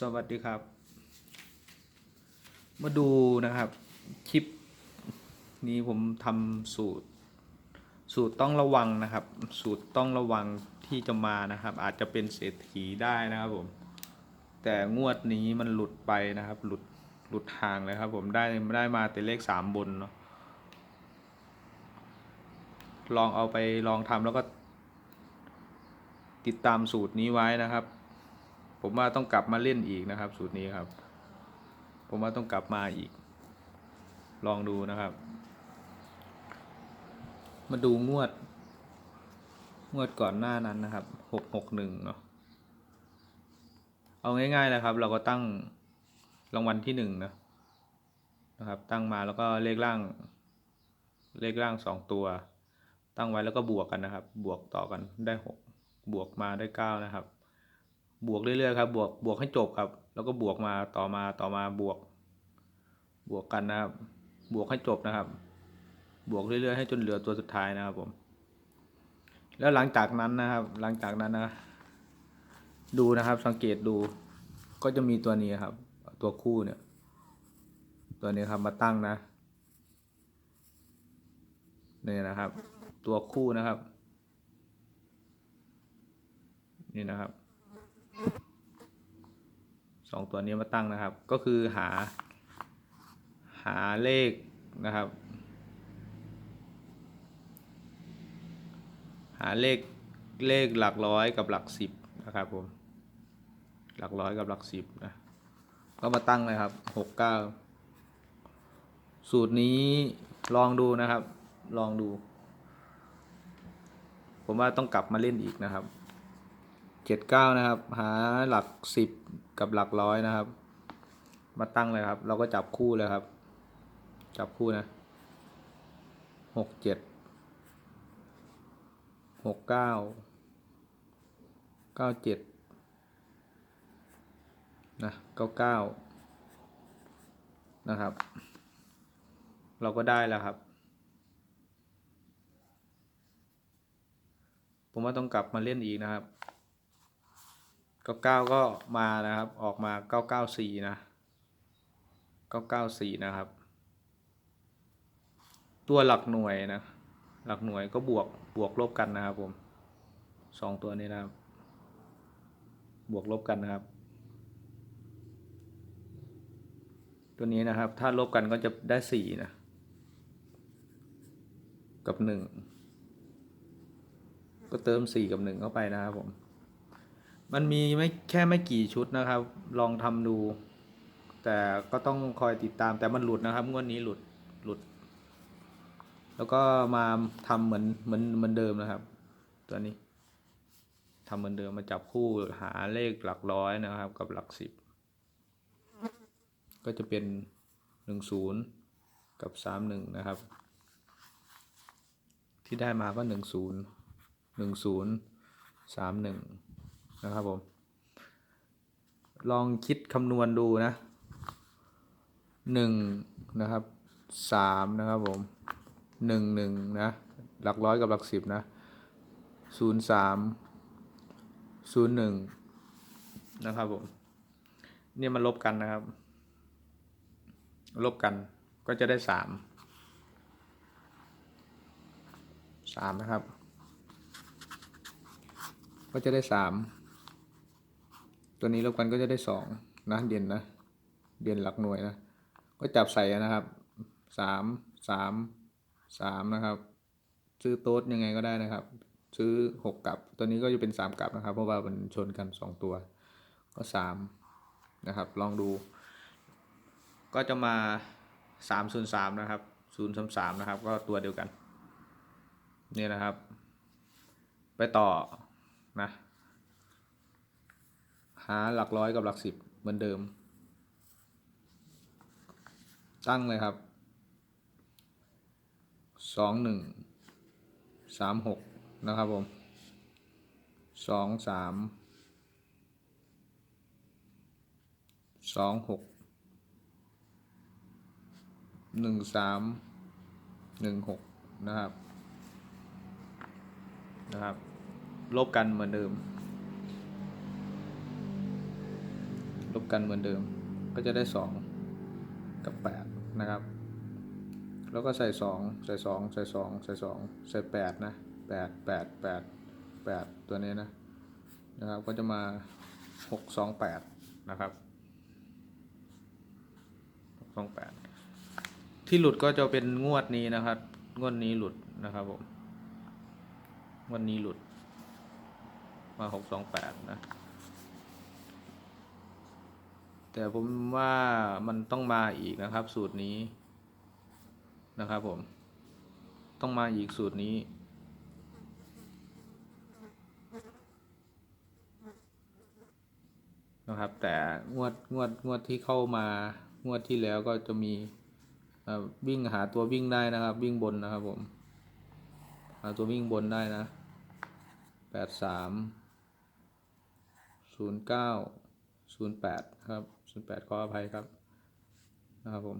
สวัสดีครับ มาดูนะครับ คลิป นี้ผมทำสูตร สูตรต้องระวังนะครับ สูตรต้องระวังที่จะมานะครับ อาจจะเป็นเศรษฐีได้นะครับผม แต่งวดนี้มันหลุดไปนะครับ หลุดหลุดทางเลยครับ ผมได้ได้มาแต่เลขสามบนเนาะลองเอาไปลองทำแล้วก็ ติดตามสูตรนี้ไว้นะครับ ผมว่าต้องกลับมาเล่นอีกนะครับ สูตรนี้ครับ ผมว่าต้องกลับมาอีก ลองดูนะครับ มาดูงวด งวดก่อนหน้านั้นนะครับหกหกหนึ่งเนาะเอาง่ายๆนะครับ เราก็ตั้งรางวัลที่หนึ่งนะนะครับ ตั้งมาแล้วก็เลขล่าง เลขล่างสองตัว ตั้งไว้แล้วก็บวกกันนะครับ บวกต่อกันได้หกบวกมาได้เก้านะครับ บวกเรื่อยๆครับ บวกบวกให้จบครับ แล้วก็บวกมาต่อมาต่อมาบวก บวกกันนะครับ บวกให้จบนะครับ บวกเรื่อยๆให้จนเหลือตัวสุดท้ายนะครับผม แล้วหลังจากนั้นนะครับ หลังจากนั้นนะดูนะครับ สังเกตดู ก็จะมีตัวนี้ครับ ตัวคู่เนี่ย ตัวนี้ครับมาตั้งนะนี่นะครับ ตัวคู่นะครับ นี่นะครับ สองตัวนี้มาตั้งนะครับ ก็คือหา หาเลขนะครับ หาเลขเลขหลักร้อยกับหลักสิบนะครับผม หลักร้อยกับหลักสิบนะ ก็มาตั้งเลยครับหกเก้าสูตรนี้ลองดูนะครับ ลองดู ผมว่าต้องกลับมาเล่นอีกนะครับ เจ็ดเก้านะครับ หาหลักสิบกับหลักร้อยนะครับ มาตั้งเลยครับ เราก็จับคู่เลยครับ จับคู่นะหกเจ็ดหกเก้าเก้าเจ็ดนะเก้าเก้านะครับ เราก็ได้แล้วครับผมว่าต้องกลับมาเล่นอีกนะครับ เก้าเก้าก็มานะครับ ออกมาเก้าเก้าสี่นะเก้าเก้าสี่นะครับ ตัวหลักหน่วยนะ หลักหน่วยก็บวกบวกลบกันนะครับผมสองตัวนี้นะครับ บวกลบกันนะครับ ตัวนี้นะครับ ถ้าลบกันก็จะได้สี่นะ กับหนึ่งก็เติมสี่กับหนึ่งเข้าไปนะครับผม มันมีไม่แค่ไม่กี่ชุดนะครับ ลองทำดู แต่ก็ต้องคอยติดตามแต่มันหลุดนะครับ งวดนี้หลุดหลุด แล้วก็มาทำเหมือนเหมือนเหมือนเดิมนะครับ ตัวนี้ทำเหมือนเดิมมาจับคู่หาเลขหลักร้อยนะครับ กับหลักสิบ ก็จะเป็นหนึ่งศูนย์กับสามหนึ่งนะครับ ที่ได้มาก็หนึ่งศูนย์หนึ่งศูนย์สามหนึ่ง นะครับผม ลองคิดคำนวณดูนะหนึ่งนะครับสามนะครับผมหนึ่งหนึ่งนะหลักร้อยกับหลักสิบนะศูนย์สามศูนย์หนึ่งนะครับผมเนี่ยมันลบกันนะครับ ลบกันก็จะได้สามสามนะครับ ก็จะได้สาม ตัวนี้ลบกันก็จะได้สองนะเด่นนะ เด่นหลักหน่วยนะ ก็จับใส่นะครับสามสามสามนะครับ ซื้อโต๊ดยังไงก็ได้นะครับ ซื้อหกกลับตัวนี้ก็จะเป็นสามกลับนะครับ เพราะว่ามันชนกันสองตัว ก็สามนะครับ ลองดู ก็จะมาสามศูนย์สามนะครับศูนย์สามสามนะครับ ก็ตัวเดียวกัน นี่นะครับ ไปต่อนะ หาหลักร้อยกับหลักสิบเหมือนเดิม ตั้งเลยครับสองหนึ่งสามหกนะครับผมสองสามสองหกหนึ่งสามหนึ่งหกนะครับนะครับ ลบกันเหมือนเดิม ลบกันเหมือนเดิม ก็จะได้สองกับแปดนะครับ แล้วก็ใส่สองใส่สองใส่สองใส่สองใส่แปดนะแปดแปดแปดแปดตัวนี้นะ นะครับ ก็จะมาหกสองแปดนะครับหกสองแปดที่หลุดก็จะเป็นงวดนี้นะครับ งวดนี้หลุดนะครับผมงวดนี้หลุด มาหกสองแปดนะ แต่ผมว่ามันต้องมาอีกนะครับ สูตรนี้นะครับผม ต้องมาอีกสูตรนี้ นะครับ แต่งวดงวดงวดที่เข้ามางวดที่แล้วก็จะมีวิ่งหาตัววิ่งได้นะครับ วิ่งบนนะครับผม หาตัววิ่งบนได้นะแปดสามศูนย์เก้า ศูนย์แปดครับศูนย์แปดขออภัยครับ นะครับผม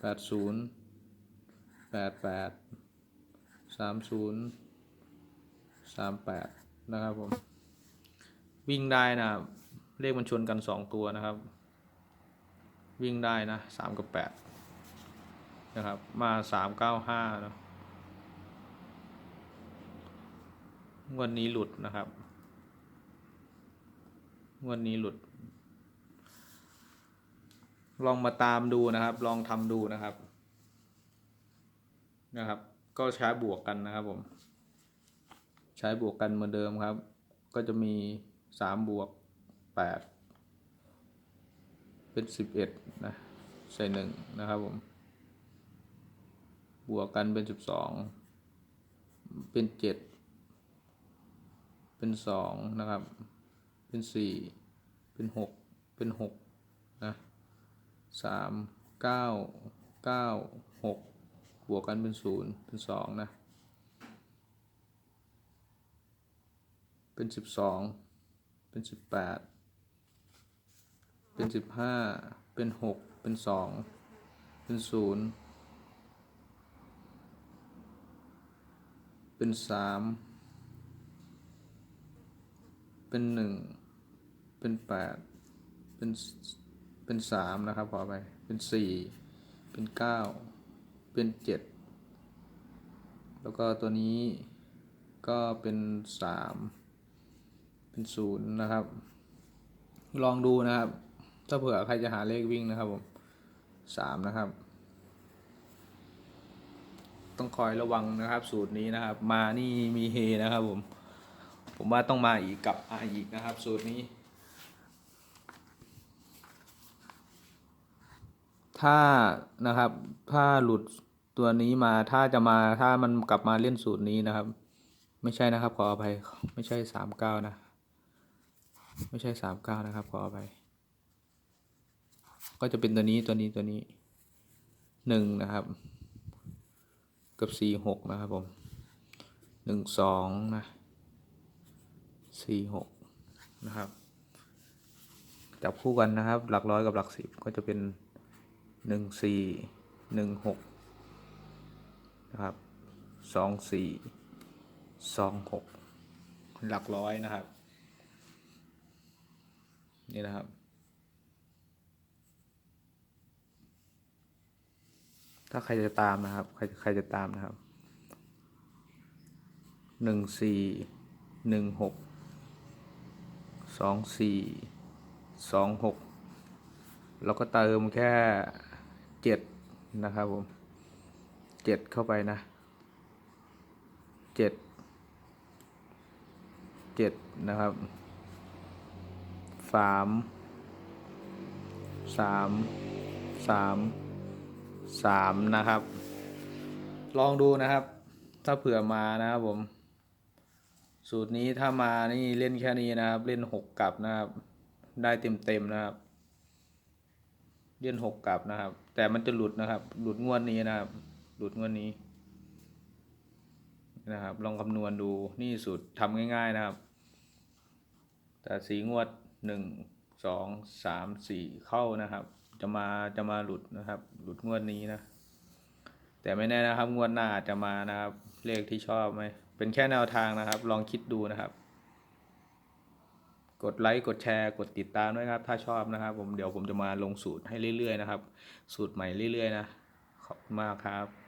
แปดศูนย์แปดแปดสามศูนย์สามแปดนะครับผม วิ่งได้นะ เลขมันชนกันสองตัวนะครับ วิ่งได้นะสามกับแปดนะครับ มาสามเก้าห้าเนาะวันนี้หลุดนะครับ วันนี้หลุด ลองมาตามดูนะครับ ลองทำดูนะครับ นะครับ ก็ใช้บวกกันนะครับผม ใช้บวกกันเหมือนเดิมครับ ก็จะมีสามบวกแปดเป็นสิบเอ็ดนะ ใส่หนึ่งนะครับผม บวกกันเป็นสิบสองเป็นเจ็ดเป็นสองนะครับ เป็นสี่เป็นหกเป็นหกนะสามเก้าเก้าหกบวกกันเป็นศูนย์เป็นสองนะ เป็นสิบสองเป็นสิบแปดเป็นสิบห้าเป็นหกเป็นสองเป็นศูนย์เป็นสามเป็นหนึ่ง เป็นแปดเป็นเป็นสามนะครับขอไปเป็นสี่เป็นเก้าเป็นเจ็ดแล้วก็ตัวนี้ก็เป็นสามเป็นศูนย์นะครับ ลองดูนะครับ ถ้าเผื่อใครจะหาเลขวิ่งนะครับผมสามนะครับ ต้องคอยระวังนะครับ สูตรนี้นะครับ มานี่มีเฮนะครับผมผมว่าต้องมาอีกกับอาอีกนะครับ สูตรนี้ ถ้านะครับ ถ้าหลุดตัวนี้มาถ้าจะมาถ้ามันกลับมาเล่นสูตรนี้นะครับ ไม่ใช่นะครับ ขออภัยไม่ใช่สามเก้านะ ไม่ใช่สามเก้านะครับ ขออภัยก็จะเป็นตัวนี้ตัวนี้ตัวนี้หนึ่งนะครับกับสี่หกนะครับผมหนึ่งสองนะสี่หกนะครับจับคู่กันนะครับ หลักร้อยกับหลักสิบก็จะเป็น หนึ่งสี่หนึ่งหกนะครับสองสี่สองหกหลักร้อยนะครับ นี่นะครับ ถ้าใครจะตามนะครับ ใครใครจะตามนะครับหนึ่งสี่หนึ่งหกสองสี่สองหกแล้วก็เติมแค่ เจ็ดนะครับผมเจ็ดเข้าไปนะเจ็ดเจ็ดนะครับสามสามสามสามนะครับ ลองดูนะครับ ถ้าเผื่อมานะครับผม สูตรนี้ถ้ามานี่เล่นแค่นี้นะครับ เล่นหกกลับนะครับ ได้เต็มเต็มๆนะครับ เล่นหกกลับนะครับ แต่มันจะหลุดนะครับ หลุดงวดนี้นะครับ หลุดงวดนี้นะครับ ลองคำนวณดูนี่สูตรทำง่าย ๆนะครับ แต่สีงวดหนึ่งสองสามสี่เข้านะครับ จะมาจะมาหลุดนะครับ หลุดงวดนี้นะ แต่ไม่แน่นะครับ งวดหน้าอาจจะมานะครับ เลขที่ชอบไหมเป็นแค่แนวทางนะครับ ลองคิดดูนะครับ กดไลค์กดแชร์ กดติดตามด้วยครับ ถ้าชอบนะครับ ผมเดี๋ยวผมจะมาลงสูตรให้เรื่อยๆนะครับ สูตรใหม่เรื่อยๆนะขอบคุณมากครับ